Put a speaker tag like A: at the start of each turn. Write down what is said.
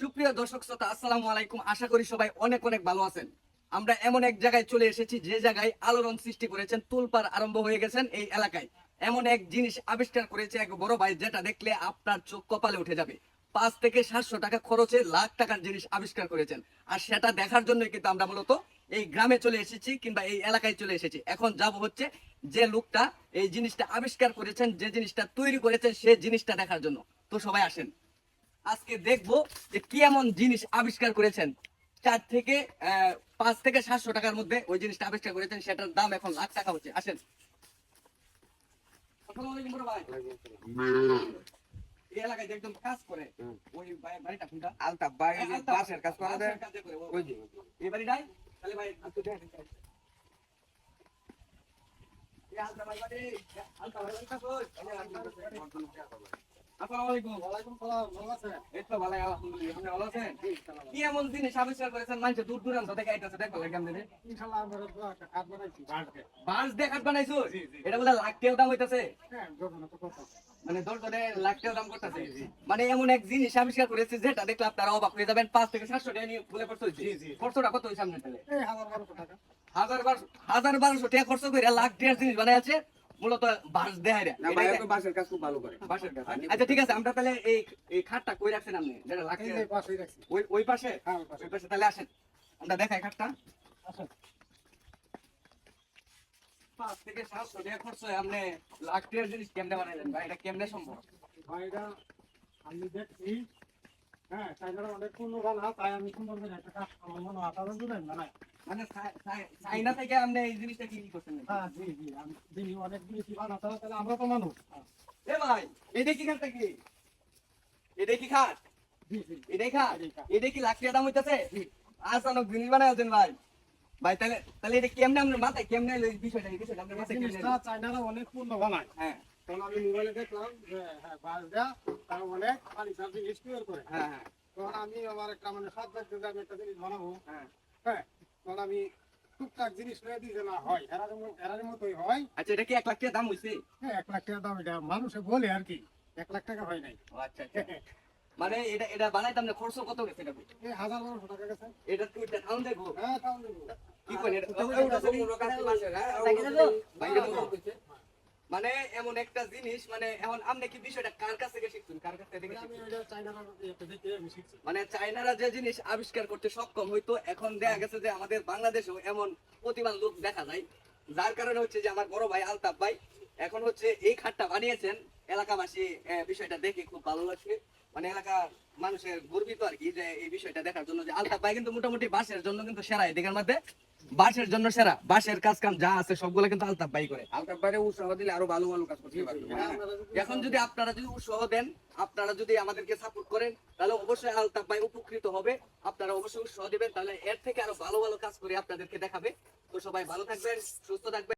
A: সুপ্রিয় দর্শক শ্রোতা, আসসালামু আলাইকুম। আশা করি সবাই অনেক অনেক ভালো আছেন। আমরা এমন এক জায়গায় চলে এসেছি, যে জায়গায় আলোড়ন সৃষ্টি করেছেন তুলপার আরম্ভ হয়ে গেছেন এই এলাকায়। এমন এক জিনিস আবিষ্কার করেছে এক বড় ভাই, যেটা দেখলে আপনার চোখ কপালে উঠে যাবে। পাঁচ থেকে সাতশো টাকা খরচে লাখ টাকার জিনিস আবিষ্কার করেছেন। আর সেটা দেখার জন্য কিন্তু আমরা মূলত এই গ্রামে চলে এসেছি কিংবা এই এলাকায় চলে এসেছি। এখন যাব হচ্ছে যে লোকটা এই জিনিসটা আবিষ্কার করেছেন, যে জিনিসটা তৈরি করেছেন সে জিনিসটা দেখার জন্য। তো সবাই আসেন। আজকে দেখব যে কি এমন জিনিস আবিষ্কার করেছেন। চার থেকে পাঁচ থেকে সাতশো টাকার মধ্যে ওই জিনিসটা আবিষ্কার করেছেন সেটার দাম এখন লাখ টাকা হচ্ছে। আসেন। এই এলাকায় একদম কাজ করে ওই বাড়িটা কোনটা?
B: বাসের কাজ করা ওই
A: এই বাড়িটাই তাহলে ভাই একটু দেখেন এই আলতাফ ভাই বাড়ি, ভাই বাড়ি কই? আসসালামু এই তো ভালো আলহামদুলিল্লাহ। আপনি ভালো আছেন? কি এমন জিনিস আবিষ্কার করেছেন? মানুষ দূর দূরান্ত থেকে আইতাছে দেখো কেমন দিনে বাঁশ দিয়ে খাট বানাইছো? এটা বলে লাখ টাকা দাম হইতাছে? মানে দশ জনে লাখ টাকা দাম করতেছে? মানে এমন এক জিনিস আবিষ্কার করেছে যেটা দেখলে আপনারা অবাক হয়ে যাবেন। পাঁচ থেকে সাতশো টাকা নিয়ে বলে খরচটা কত তাহলে হাজার বারোশো হাজার বারোশো টাকা খরচ করে লাখ টাকার জিনিস বানাই আছে মূলত বাঁশ দেয়
B: না ভাই ওকে বাসের কাজ খুব ভালো করে।
A: বাঁশের কাজ আচ্ছা ঠিক আছে আমরা তাহলে এই এই খাটটা কই রাখছেন আপনি? যেটা লাখ টাকা ওই ওই পাশে? হ্যাঁ ওই পাশে। তাহলে আসেন। আমরা দেখাই খাটটা। পাঁচ থেকে সাতশো টাকা খরচ হয় আপনি লাখ টাকার জিনিস কেমনে বানাইলেন ভাই? এটা কেমনে সম্ভব?
C: আমি দেখছি। হ্যাঁ চাইনারা অনেক পূর্ণ বানা তাই আমি সুন্দর একটা কাজ আমার মনে হয় আপনারা বুঝলেন না
A: মানে চাই- চাই- চাইনা থেকে আপনি এই জিনিসটা কি করছেন
C: হ্যাঁ জি জি আমি দিনই অনেক বেশি বানাতে হবে, তাহলে আমরা তো মানুষ।
A: এ ভাই এটা কি খাটটা কি? এটা কি খাট?
C: জি জি।
A: এটাই খাট? এটা কি লাখ দাম হইতাছে? আসানক জিনিস বানাই আছেন ভাই। ভাই তাহলে তাহলে এটা কেমনে আপনার মাথায়? কেমনে বিষয়টা বিষয়টা আপনার মাথায় কেমনে
C: চাইনারা অনেক পূর্ণ বানায়।
A: হ্যাঁ।
C: তখন আমি মোবাইলে দেখলাম যে হ্যাঁ বাস তারা অনেক ফার্নিচার জিনিস তৈরি করে
A: হ্যাঁ হ্যাঁ।
C: তখন আমি আমার একটা মানে সাত ব্যক্তি আমি একটা জিনিস বানাবো।
A: হ্যাঁ।
C: হ্যাঁ তখন আমি টুকটাক জিনিস লয়ে দিই না হয় এরার এরার মতোই হয়।
A: আচ্ছা এটা কি এক লাখ টাকা দাম হইছে?
C: হ্যাঁ এক লাখ টাকা দাম এটা মানুষে বলে আর কি এক লাখ টাকা হয় নাই।
A: আচ্ছা আচ্ছা। মানে এটা এটা বানাইতে আপনার খরচ কত গেছে এটা?
C: এই হাজার বারোশো টাকা গেছে।
A: এটা তুই এটা দেখব
C: হ্যাঁ।
A: কি এটা মানে এমন একটা জিনিস মানে এখন আপনি কি বিষয়টা কার কাছ থেকে শিখছেন? কার কাছ থেকে
C: চাইনার
A: মানে চায়নারা যে জিনিস আবিষ্কার করতে সক্ষম হইতো এখন দেখা গেছে যে আমাদের বাংলাদেশেও এমন প্রতিভান লোক দেখা যায় যার কারণে হচ্ছে যে আমার বড় ভাই আলতাফ ভাই এখন হচ্ছে এই খাটটা বানিয়েছেন। এলাকাবাসী বিষয়টা দেখে খুব ভালো লাগছে। মানে এলাকার মানুষের গর্বিত আর কি যে এই বিষয়টা দেখার জন্য যে আলতাফ ভাই কিন্তু মোটামুটি বাসের জন্য কিন্তু সেরা এদিকের মধ্যে। বাসের জন্য সেরা বাসের কাজ কাম যা আছে সবগুলো কিন্তু আলতাফ ভাই করে।
B: আলতাফ ভাইরে উৎসাহ দিলে আরও ভালো ভালো কাজ করতে পারবে।
A: হ্যাঁ। এখন যদি আপনারা যদি উৎসাহ দেন আপনারা যদি আমাদেরকে সাপোর্ট করেন তাহলে অবশ্যই আলতাফ ভাই উপকৃত হবে। আপনারা অবশ্যই উৎসাহ দিবেন তাহলে এর থেকে আরও ভালো ভালো কাজ করে আপনাদেরকে দেখাবে। তো সবাই ভালো থাকবেন সুস্থ থাকবেন।